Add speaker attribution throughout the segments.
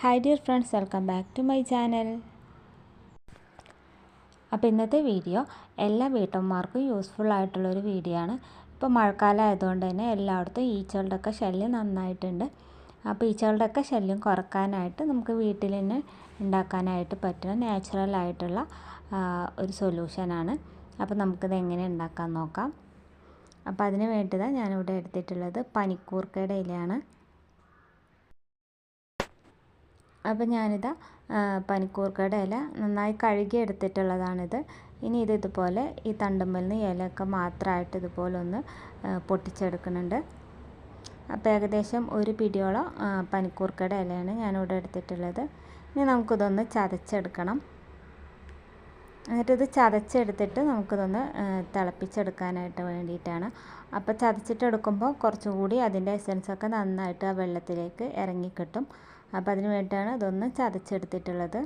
Speaker 1: Hi dear friends welcome back to my channel അപ്പോൾ ഇന്നത്തെ video എല്ലാ വീട്ടമ്മമാർക്കും യൂസ്ഫുൾ ആയിട്ടുള്ളൊരു വീഡിയോ ആണ്. ഇപ്പോൾ മഴക്കാലം ആയതുകൊണ്ട് തന്നെ എല്ലായിടത്തും ഈച്ചകളുടെയൊക്കെ ശല്യം നന്നായിട്ടുണ്ട്. അപ്പോൾ ഈച്ചകളുടെയൊക്കെ ശല്യം കുറക്കാനായിട്ട് നമുക്ക് വീട്ടിൽ തന്നെ ഉണ്ടാക്കാനായിട്ട് പറ്റുന്ന നാച്ചുറൽ ആയിട്ടുള്ള ഒരു സൊല്യൂഷനാണ് അപ്പോൾ നമുക്കിത് എങ്ങനെ ഉണ്ടാക്കാൻ നോക്കാം. അപ്പോൾ അതിന് വേണ്ടിയതാണ് ഞാനിവിടെ എടുത്തിട്ടുള്ളത് പനിക്കൂർക്കയുടെ ഇലയാണ്. അപ്പോൾ ഞാനിതാ പനിക്കൂർക്കയുടെ ഇല നന്നായി കഴുകി എടുത്തിട്ടുള്ളതാണിത് ഇനി ഇത് ഇതുപോലെ ഈ തണ്ടുമ്പലിന് നിന്ന് ഇലയൊക്കെ മാത്രമായിട്ട് ഇതുപോലെ ഒന്ന് പൊട്ടിച്ചെടുക്കുന്നുണ്ട്. അപ്പോൾ ഏകദേശം ഒരു പിടിയോളം പനിക്കൂർക്കയുടെ ഇലയാണ് ഞാനിവിടെ എടുത്തിട്ടുള്ളത്. ഇനി നമുക്കിതൊന്ന് ചതച്ചെടുക്കണം. എന്നിട്ടിത് ചതച്ചെടുത്തിട്ട് നമുക്കിതൊന്ന് തിളപ്പിച്ചെടുക്കാനായിട്ട് വേണ്ടിയിട്ടാണ്. അപ്പോൾ ചതച്ചിട്ടെടുക്കുമ്പോൾ കുറച്ചുകൂടി അതിന്റെ എസൻസൊക്കെ നന്നായിട്ട് ആ വെള്ളത്തിലേക്ക് ഇറങ്ങിക്കിട്ടും. അപ്പോൾ അതിന് വേണ്ടിയിട്ടാണ് ഇതൊന്ന് ചതച്ചെടുത്തിട്ടുള്ളത്.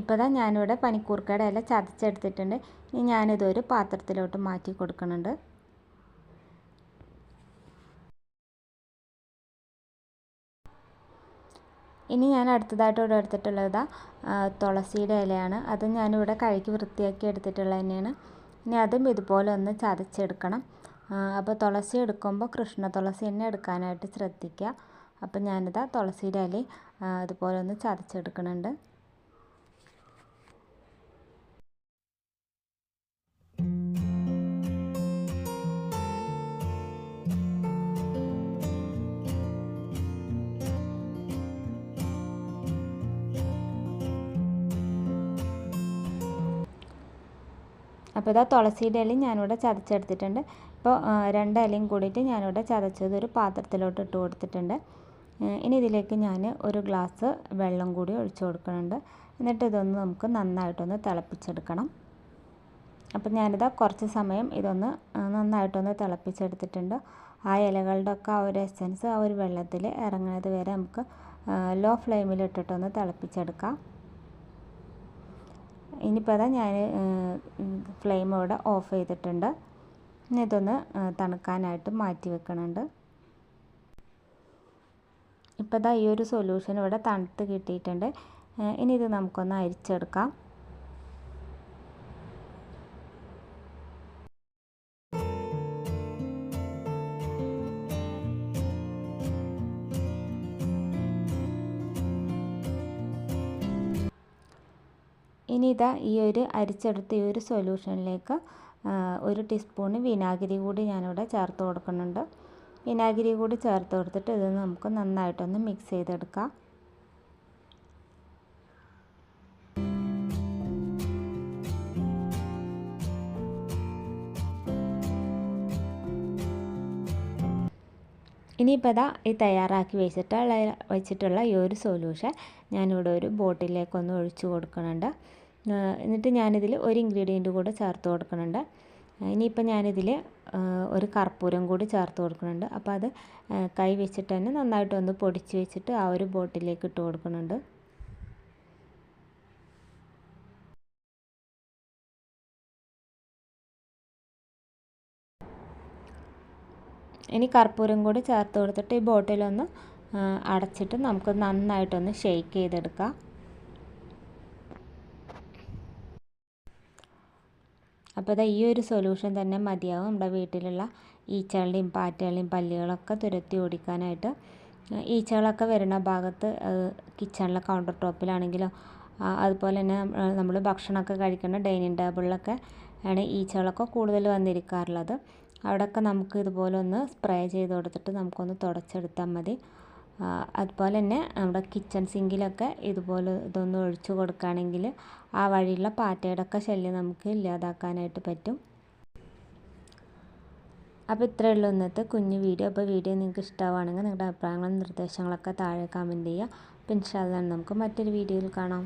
Speaker 1: ഇപ്പോൾ തന്നെ ഞാനിവിടെ പനിക്കൂർക്കയുടെ ഇല ചതച്ചെടുത്തിട്ടുണ്ട്. ഇനി ഞാനിതൊരു പാത്രത്തിലോട്ട് മാറ്റി കൊടുക്കുന്നുണ്ട്. ഇനി ഞാൻ അടുത്തതായിട്ട് ഇവിടെ എടുത്തിട്ടുള്ളത് തുളസിയുടെ ഇലയാണ്. അത് ഞാനിവിടെ കഴുകി വൃത്തിയാക്കി എടുത്തിട്ടുള്ളത് തന്നെയാണ്. ഇനി അതും ഇതുപോലെ ഒന്ന് ചതച്ചെടുക്കണം. അപ്പോൾ തുളസി എടുക്കുമ്പോൾ കൃഷ്ണ തുളസി തന്നെ എടുക്കാനായിട്ട് ശ്രദ്ധിക്കുക. അപ്പോൾ ഞാനിതാ തുളസിയുടെ ഇല ഇതുപോലെ ഒന്ന് ചതച്ചെടുക്കുന്നുണ്ട്. അപ്പോൾ ഇതാ തുളസിയുടെ ഇലയും ഞാനിവിടെ ചതച്ചെടുത്തിട്ടുണ്ട്. ഇപ്പോൾ രണ്ട് ഇലയും കൂടിയിട്ട് ഞാനിവിടെ ചതച്ചത് ഒരു പാത്രത്തിലോട്ട് ഇട്ട് കൊടുത്തിട്ടുണ്ട്. ഇനി ഇതിലേക്ക് ഞാൻ ഒരു ഗ്ലാസ് വെള്ളം കൂടി ഒഴിച്ചു കൊടുക്കുന്നുണ്ട്. എന്നിട്ട് ഇതൊന്ന് നമുക്ക് നന്നായിട്ടൊന്ന് തിളപ്പിച്ചെടുക്കണം. അപ്പം ഞാനിതാ കുറച്ച് സമയം ഇതൊന്ന് നന്നായിട്ടൊന്ന് തിളപ്പിച്ചെടുത്തിട്ടുണ്ട്. ആ ഇലകളുടെ ഒക്കെ ആ ഒരു എസൻസ് ആ ഒരു വെള്ളത്തിൽ ഇറങ്ങുന്നത് വരെ നമുക്ക് ലോ ഫ്ലെയിമിൽ ഇട്ടിട്ടൊന്ന് തിളപ്പിച്ചെടുക്കാം. ഇനിയിപ്പോൾ അതാ ഞാൻ ഫ്ലെയിം ഇവിടെ ഓഫ് ചെയ്തിട്ടുണ്ട്. ഇനി ഇതൊന്ന് തണുക്കാനായിട്ട് മാറ്റി വെക്കണുണ്ട്. ഇപ്പോൾ ഇതാ ഈ ഒരു സൊല്യൂഷൻ ഇവിടെ തണുത്ത് കിട്ടിയിട്ടുണ്ട്. ഇനി ഇത് നമുക്കൊന്ന് അരിച്ചെടുക്കാം. ഇനി ഇതാ ഈ ഒരു അരിച്ചെടുത്ത ഈ ഒരു സൊല്യൂഷനിലേക്ക് ഒരു ടീസ്പൂൺ വിനാഗിരി കൂടി ഞാനിവിടെ ചേർത്ത് കൊടുക്കുന്നുണ്ട്. വിനാഗിരി കൂടി ചേർത്ത് കൊടുത്തിട്ട് ഇത് നമുക്ക് നന്നായിട്ടൊന്ന് മിക്സ് ചെയ്തെടുക്കാം. ഇനിയിപ്പോൾ ഇതാ ഈ തയ്യാറാക്കി വെച്ചിട്ടുള്ള വെച്ചിട്ടുള്ള ഈ ഒരു സൊല്യൂഷൻ ഞാനിവിടെ ഒരു ബോട്ടിലേക്കൊന്ന് ഒഴിച്ചു കൊടുക്കുന്നുണ്ട്. എന്നിട്ട് ഞാനിതിൽ ഒരു ഇൻഗ്രീഡിയന്റ് കൂടെ ചേർത്ത് കൊടുക്കുന്നുണ്ട്. ഇനിയിപ്പോൾ ഞാനിതിൽ ഒരു കർപ്പൂരം കൂടി ചേർത്ത് കൊടുക്കുന്നുണ്ട്. അപ്പോൾ അത് കൈ വെച്ചിട്ട് തന്നെ നന്നായിട്ട് ഒന്ന് പൊടിച്ച് വെച്ചിട്ട് ആ ഒരു ബോട്ടിലേക്ക് ഇട്ട് കൊടുക്കുന്നുണ്ട്. ഇനി കർപ്പൂരം കൂടി ചേർത്ത് കൊടുത്തിട്ട് ഈ ബോട്ടിലൊന്ന് അടച്ചിട്ട് നമുക്ക് നന്നായിട്ടൊന്ന് ഷെയ്ക്ക് ചെയ്തെടുക്കാം. അപ്പോൾ ഇതാ ഈ ഒരു സൊല്യൂഷൻ തന്നെ മതിയാവും നമ്മുടെ വീട്ടിലുള്ള ഈച്ചകളുടെയും പാറ്റകളുടെയും പല്ലികളൊക്കെ തുരത്തി ഓടിക്കാനായിട്ട്. ഈച്ചകളൊക്കെ വരുന്ന ഭാഗത്ത് കിച്ചണിലെ കൗണ്ടർ ടോപ്പിലാണെങ്കിലും അതുപോലെ തന്നെ നമ്മൾ ഭക്ഷണമൊക്കെ കഴിക്കുന്ന ഡൈനിങ് ടേബിളിലൊക്കെ ആണ് ഈച്ചകളൊക്കെ കൂടുതൽ വന്നിരിക്കാറുള്ളത്. അവിടെയൊക്കെ നമുക്ക് ഇതുപോലെ ഒന്ന് സ്പ്രേ ചെയ്ത് കൊടുത്തിട്ട് നമുക്കൊന്ന് തുടച്ചെടുത്താൽ മതി. അതുപോലെ തന്നെ നമ്മുടെ കിച്ചൺ സിങ്കിലൊക്കെ ഇതുപോലെ ഇതൊന്ന് ഒഴിച്ചു കൊടുക്കുകയാണെങ്കിൽ ആ വഴിയുള്ള പാറ്റയുടെയൊക്കെ ശല്യം നമുക്ക് ഇല്ലാതാക്കാനായിട്ട് പറ്റും. അപ്പോൾ ഇത്രയേ ഉള്ളൂ ഇന്നത്തെ കുഞ്ഞു വീഡിയോ. അപ്പോൾ വീഡിയോ നിങ്ങൾക്ക് ഇഷ്ടമാവുകയാണെങ്കിൽ നിങ്ങളുടെ അഭിപ്രായങ്ങളും നിർദ്ദേശങ്ങളൊക്കെ താഴെ കമന്റ് ചെയ്യുക. അപ്പോൾ ഇൻഷാല്ലാ നമുക്ക് മറ്റൊരു വീഡിയോയിൽ കാണാം.